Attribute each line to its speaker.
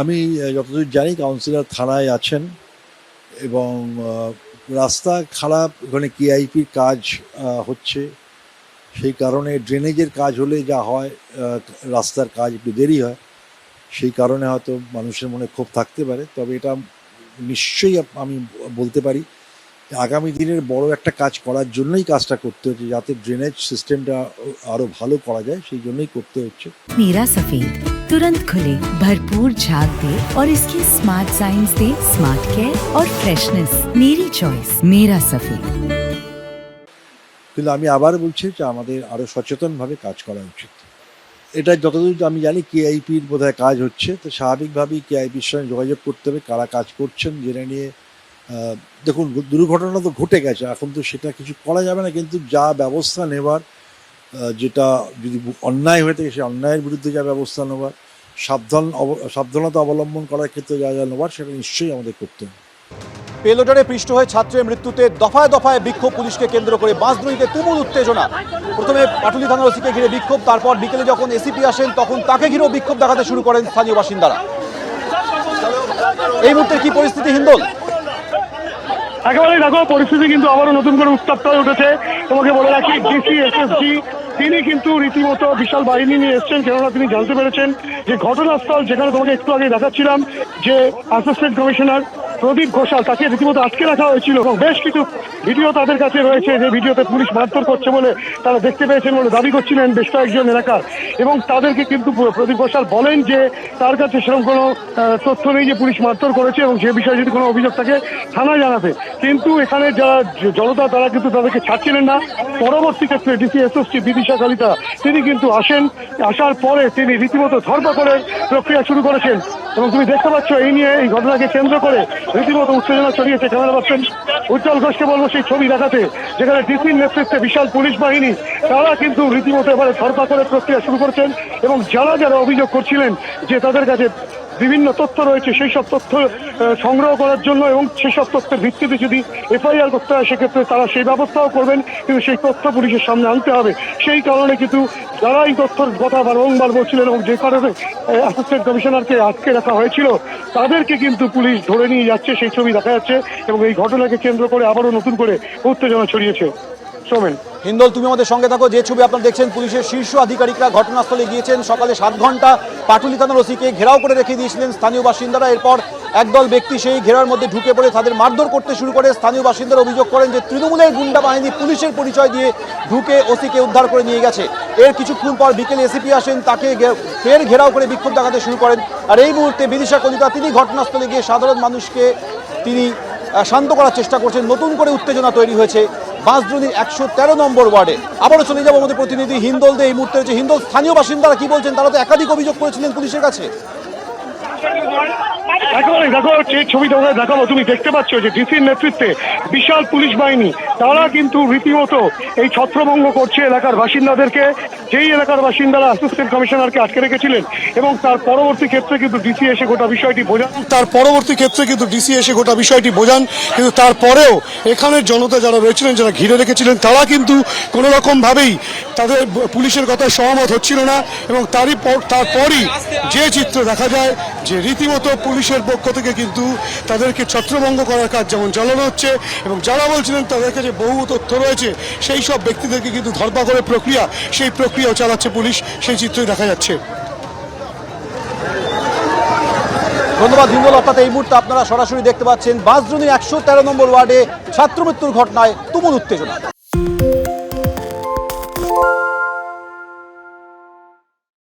Speaker 1: আমি যতদূর জানি কাউন্সিলর থানায় আছেন এবং রাস্তা খারাপ, ওখানে কেআইপির কাজ হচ্ছে। সেই কারণে ড্রেনেজের কাজ হলে যা হয় রাস্তার কাজ একটু দেরি হয়। সেই কারণে হয়তো মানুষের মনে ক্ষোভ থাকতে পারে। তবে এটা নিশ্চয়ই আমি বলতে পারি আগামী দিনের বড় একটা কাজ করার জন্যই কাজটা করতে হচ্ছে, যাতে ড্রেনেজ সিস্টেমটা আরও ভালো করা যায়, সেই জন্যই করতে হচ্ছে।
Speaker 2: মীরা সফিদ तुरंत खुले भरपूर झाग दे और इसके स्मार्ट साइंस दे स्मार्ट केयर और फ्रेशनेस मेरी चॉइस मेरा सफेद
Speaker 1: কিন্তু আমি আবার বলছি যে আমাদের আরও সচেতনভাবে কাজ করা উচিত এটা যতদূর আমি জানি কেআইপির বোধহয় কাজ হচ্ছে তো স্বাভাবিকভাবেই কেআইপির সঙ্গে যোগাযোগ করতে হবে কারা কাজ করছেন জেনে নিয়ে আহ, দেখুন দুর্ঘটনা তো ঘটে গেছে এখন তো সেটা কিছু করা যাবে না কিন্তু যা ব্যবস্থা নেবার আহ, যেটা যদি অন্যায় হয়ে থাকে সেই অন্যায়ের বিরুদ্ধে যা ব্যবস্থা নেবার সাবধান অব- সাবধানতা অবলম্বন করার ক্ষেত্রে যা যা নেবার সেটা নিশ্চয়ই আমাদের করতে হবে।
Speaker 3: পেলোডারে পৃষ্ঠ হয়ে ছাত্রের মৃত্যুতে দফায় দফায় বিক্ষোভ পুলিশকে কেন্দ্র করে বাঁশদ্রোহীতে তুমুল উত্তেজনা। প্রথমে পাটুলি থানার ওসিকে ঘিরে বিক্ষোভ তারপর বিকেলে যখন এসিপি আসেন তখন তাকে ঘিরেও বিক্ষোভ দেখাতে শুরু করেন স্থানীয় বাসিন্দারা। এই মুহূর্তে কি পরিস্থিতি হিন্দোল?
Speaker 4: একেবারে দেখো পরিস্থিতি কিন্তু আবারও নতুন করে উত্তপ্ত হয়ে উঠেছে। তোমাকে বলে রাখি ডিসি এসএসজি তিনি কিন্তু রীতিমতো বিশাল বাহিনী নিয়ে এসছেন, কেননা তিনি জানতে পেরেছেন যে ঘটনাস্থল যেখানে তোমাকে একটু আগে দেখাচ্ছিলাম যে অ্যাসিস্ট্যান্ট কমিশনার প্রদীপ ঘোষাল, তাকে রীতিমতো আটকে রাখা হয়েছিল এবং বেশ কিছু ভিডিও তাদের কাছে রয়েছে যে ভিডিওতে পুলিশ মারধর করছে বলে তারা দেখতে পেয়েছেন বলে দাবি করছিলেন বেশ কয়েকজন এলাকার। এবং তাদেরকে কিন্তু প্রদীপ ঘোষাল বলেন যে তার কাছে সেরকম কোনো তথ্য নেই যে পুলিশ মারধর করেছে এবং সে বিষয়ে যদি কোনো অভিযোগ থাকে থানায় জানাতে কিন্তু এখানে যারা জনতা তারা কিন্তু তাদেরকে ছাড়ছিলেন না। পরবর্তী ক্ষেত্রে ডিসি এসএসটি বিদিশা কালিতা তিনি কিন্তু আসেন। আসার পরে তিনি রীতিমতো ধরপাকড়ের প্রক্রিয়া শুরু করেছেন। এবং তুমি দেখতে পাচ্ছ এই নিয়ে এই ঘটনাকে কেন্দ্র করে রীতিমতো উত্তেজনা ছড়িয়েছে ক্যামেরা পার্সন উজ্জ্বল ঘোষকে বলব সেই ছবি দেখাতে, যেখানে ডিসির নেতৃত্বে বিশাল পুলিশ বাহিনী, তারা কিন্তু রীতিমতো এবারে ধরপাকড়ের প্রক্রিয়া শুরু করছেন এবং যারা যারা অভিযোগ করছিলেন যে তাদের কাছে বিভিন্ন তথ্য রয়েছে, সেই সব তথ্য সংগ্রহ করার জন্য এবং সেই সব তথ্যের ভিত্তিতে যদি এফআইআর করতে হয়, সেক্ষেত্রে তারা সেই ব্যবস্থাও করবেন, কিন্তু সেই তথ্য পুলিশের সামনে আনতে হবে। সেই কারণে কিন্তু যারা এই তথ্যের কথা বারংবার বলছিলেন এবং যে কারণে অ্যাসিস্ট্যান্ট কমিশনারকে আটকে রাখা হয়েছিল, তাদেরকে কিন্তু পুলিশ ধরে নিয়ে যাচ্ছে, সেই ছবি দেখা যাচ্ছে এবং এই ঘটনাকে কেন্দ্র করে আবারও নতুন করে উত্তেজনা ছড়িয়েছে। সোমেন
Speaker 3: হিন্দল, তুমি আমাদের সঙ্গে থাকো। যে ছবি আপনারা দেখছেন, পুলিশের শীর্ষ আধিকারিকরা ঘটনাস্থলে গিয়েছেন। সকালে সাত ঘণ্টা পাটুলি থানার ওসিকে ঘেরাও করে রেখে দিয়েছিলেন স্থানীয় বাসিন্দারা। এরপর একদল ব্যক্তি সেই ঘেরার মধ্যে ঢুকে পড়ে তাদের মারধর করতে শুরু করে। স্থানীয় বাসিন্দারা অভিযোগ করেন যে, তৃণমূলের গুন্ডা বাহিনী পুলিশের পরিচয় দিয়ে ঢুকে ওসিকে উদ্ধার করে নিয়ে গেছে। এর কিছুক্ষণ পর বিকেলে এসিপি আসেন, তাকে ফের ঘেরাও করে বিক্ষোভ দেখাতে শুরু করেন। আর এই মুহূর্তে বিদিশা কলিতা, তিনি ঘটনাস্থলে গিয়ে সাধারণ মানুষকে তিনি শান্ত করার চেষ্টা করছেন। নতুন করে উত্তেজনা তৈরি হয়েছে। বাঁশদ্রোণীর একশো তেরো নম্বর ওয়ার্ডে। আবারও চলে যাব আমাদের প্রতিনিধি হিন্দল এই মুহূর্তে হচ্ছে হিন্দল স্থানীয় বাসিন্দারা কি বলছেন? তারা তো একাধিক অভিযোগ করেছিলেন পুলিশের কাছে।
Speaker 4: একেবারে দেখো, যে ছবি তোমাকে দেখাবো তুমি দেখতে পাচ্ছ যে ডিসির নেতৃত্বে বিশাল পুলিশ বাহিনী। তারা কিন্তু রীতিমতো এই ছত্রভঙ্গ করছে এলাকার বাসিন্দাদেরকে। যেই এলাকার বাসিন্দারা অ্যাসিস্ট্যান্ট কমিশনারকে আটকে রেখেছিলেন এবং তার পরবর্তী ক্ষেত্রে কিন্তু ডিসি এসে গোটা বিষয়টি বোঝান।
Speaker 5: তার পরবর্তী ক্ষেত্রে কিন্তু ডিসি এসে গোটা বিষয়টি বোঝান, কিন্তু তারপরেও এখানের জনতা যারা রয়েছিলেন, যারা ঘিরে রেখেছিলেন, তারা কিন্তু কোনো রকম ভাবেই তাদের পুলিশের কথা সহমত হচ্ছিল না এবং তারই পর- তারপরই যে চিত্র দেখা যায়, যে রীতিমতো পুলিশের পক্ষ থেকে কিন্তু তাদেরকে ছত্রভঙ্গ করার কাজ যেমন চালানো হচ্ছে এবং যারা বলছিলেন তাদের কাছে বহু তথ্য রয়েছে, সেই সব ব্যক্তিদেরকে কিন্তু ধরপা করে প্রক্রিয়া, সেই প্রক্রিয়াও চালাচ্ছে পুলিশ, সেই চিত্রই দেখা যাচ্ছে।
Speaker 3: ধন্যবাদ হিন্দল, অর্থাৎ এই মুহূর্তে আপনারা সরাসরি দেখতে পাচ্ছেন বাসজনী একশো তেরো নম্বর ওয়ার্ডে ছাত্র মৃত্যুর ঘটনায় তুমুল উত্তেজনা।